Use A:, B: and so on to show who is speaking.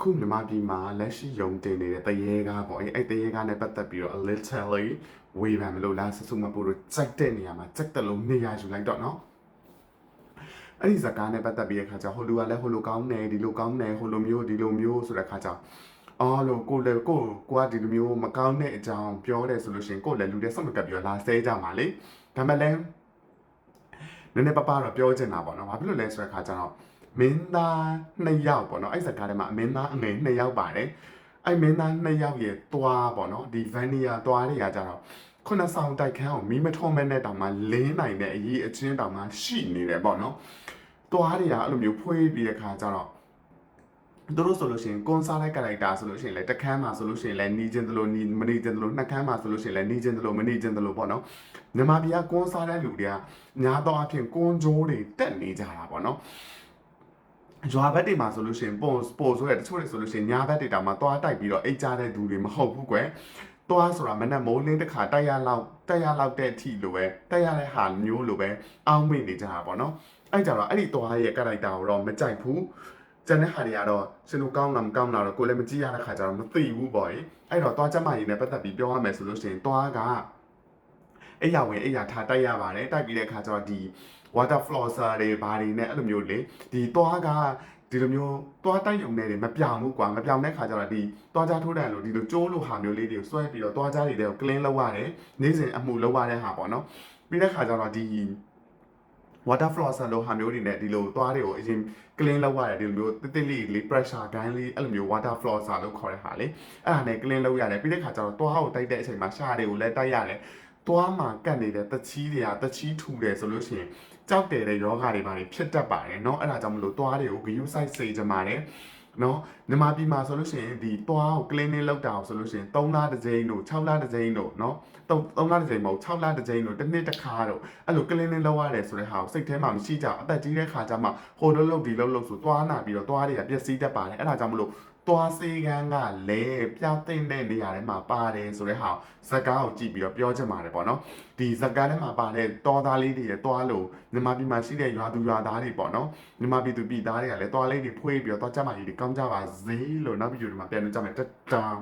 A: အခုမြန်မာပြည်မှာလက်ရှိယုံတင်နေတဲ့တရေကားပေါ့အဲ့အဲ့တရေကားနဲ့ပတ်သက်ပြီးတော့ literally ဝေဖန်မလို့လားဆဆူမပူတို့စိုက်တဲ့နေရာမှာစက်တယ်လို့နေရာယူလိုက်တော့နော်အဲ့ဒီဇာကားနဲ့ပတ်သက်ပြီးတဲ့ခါကျဟိုလူကလည်းဟိုလိုကောင်းတယ်ဒီလိုကောင်းတယ်ဟိုလိုမျိုးဒီလိုမျိုးဆိုတဲ့ခါကျအော်လို့ကိုလည်းကိုကိုကဒီလိုမျိုးမကောင်းတဲ့အကြောင်းပြောတယ်ဆိုလို့ရှိရင်ကိုလည်းလူတဲ့ဆက်မကပ်ပြီးတော့လာဆဲကြမှာလေဒါမှလည်းနည်းနည်းပါးပါတော့ပြောချင်တာပေါ့နော်ဘာဖြစ်လို့လဲဆိုတဲ့ခါကျတော့ မင်းသားနှစ်ယောက်ပေါ့နော်အဲ့ဇာကားထဲမှာမင်းသားအငယ်နှစ်ယောက်ပါတယ်အဲ့မင်းသားနှစ်ယောက်ရဲ့တွားပေါ့နော်ဒီဗန်နီယာတွားတွေကကြတော့ခုနဆောင်တိုက်ခန်းကိုမီးမထုံးမဲ့နဲ့တောင်မှလင်းနိုင်တဲ့အရေးအချင်းတောင်မှရှိနေတယ်ပေါ့နော်တွားတွေကအဲ့လိုမျိုးဖွေးပြီးတဲ့ခါကျတော့သူတို့ဆိုလို့ရှိရင်ကွန်ဆာလိုက် character ဆိုလို့ရှိရင်လည်းတစ်ခန်းမှာဆိုလို့ရှိရင်လည်းနီးချင်းသလိုနီးမနီးချင်းသလိုနှစ်ခန်းမှာဆိုလို့ရှိရင်လည်းနီးချင်းသလိုမနီးချင်းသလိုပေါ့နော်မြန်မာပြည်ကကွန်ဆာတဲ့လူတွေကညာတော့အဖြစ်ကွန်ဂျိုးတွေတက်နေကြတာပေါ့နော် ရွာဘက်တွေမှာဆိုလို့ရှိရင်ပုံပို့ဆိုရတချို့တွေဆိုလို့ရှိရင်ညာဘက်တွေတောင်မှသွားတိုက်ပြီးတော့အိတ်ကြတဲ့သူတွေမဟုတ်ဘူးကွယ်သွားဆိုတာမနဲ့မိုးလင်းတစ်ခါတိုက်ရလောက်တိုက်ရလောက်တဲ့အထိလိုပဲတိုက်ရတဲ့ဟာမျိုးလိုပဲအောင်းမိနေကြတာပေါ့နော်အဲ့ကြတော့အဲ့ဒီသွားရဲ့ character ကိုတော့မကြိုက်ဘူးကျန်တဲ့ဟာတွေကတော့ရှင်တို့ကောင်းလားမကောင်းလားတော့ကိုလည်းမကြည့်ရတဲ့ခါကျတော့မသိဘူးပေါ့အဲ့တော့သွားချက်မှရည်နဲ့ပတ်သက်ပြီးပြောရမယ်ဆိုလို့ရှိရင်သွားကအဲ့ရဝင်အဲ့ရထားတိုက်ရပါတယ်တိုက်ပြီးတဲ့ခါကျတော့ဒီ water flosser တွေဘာတွေနဲ့အဲ့လိုမျိုးလေဒီသွားကဒီလိုမျိုးသွားတိုက်ရုံနဲ့တွေမပြောင်ဘူးကွာမပြောင်တဲ့ခါကျတော့ဒီသွားကြထိုးတန်လို့ဒီလိုကျိုးလို့ဟာမျိုးလေးတွေကိုဆွဲပြီးတော့သွားကြတွေတွေကို clean လုပ်ရတယ်နေ့စဉ်အမှုလုပ်ရတဲ့ဟာပေါ့နော်ပြီးတဲ့ခါကျတော့ဒီ water flosser လို့ဟာမျိုးတွေနဲ့ဒီလိုသွားတွေကိုအရင် clean လုပ်ရတယ်ဒီလိုမျိုးတိတိလေးလေး pressure gun လေးအဲ့လိုမျိုး water flosser လို့ခေါ်တဲ့ဟာလေအဲ့ဒါနဲ့ clean လုပ်ရတယ်ပြီးတဲ့ခါကျတော့သွားကိုတိုက်တဲ့အချိန်မှာရှားတွေကိုလည်းတိုက်ရတယ် သွားမှာကတ်နေတဲ့တချီးတွေကတချီးထူတယ်ဆိုလို့ရှိရင်ကြောက်တယ်တဲ့ယောဂတွေပါဖြစ်တတ်ပါတယ်เนาะအဲ့ဒါကြောင့်မလို့သွားတွေကို view site စေကြမှာတယ်နော်မြန်မာပြည်မှာဆိုလို့ရှိရင်ဒီသွားကို cleaning လုပ်တာဆိုလို့ရှိရင်3လတစ်ကြိမ်တို့6လတစ်ကြိမ်တို့နော်3 3လတစ်ကြိမ်မဟုတ်6လတစ်ကြိမ်တို့တစ်နှစ်တစ်ခါတို့အဲ့လို cleaning လုပ်ရတယ်ဆိုတဲ့ဟာကိုစိတ်ထဲမှာမရှိကြဘူးအသက်ကြီးတဲ့ခါကျမှဟိုလိုလုပ်ဒီလိုလုပ်ဆိုသွားနာပြီးတော့သွားတွေကပျက်စီးတတ်ပါတယ်အဲ့ဒါကြောင့်မလို့ သွားစေကန်းကလည်းပြသိမ့်တဲ့နေရာထဲမှာပါတယ်ဆိုတဲ့ဟာဇက်ကားကိုကြည့်ပြီးတော့ပြောချင်ပါတယ်ပေါ့နော်ဒီဇက်ကားထဲမှာပါတဲ့တောသားလေးတွေရဲ့သွားလို့မြန်မာပြည်မှာရှိတဲ့ရွာသူရွာသားတွေပေါ့နော်မြန်မာပြည်သူပြည်သားတွေကလည်းသွားလေးတွေဖွေးပြီးတော့သွားကြမှာကြီးတွေကောင်းကြပါစေလို့နောက်ဗီဒီယိုဒီမှာပြန်လို့ကြမယ်တတန်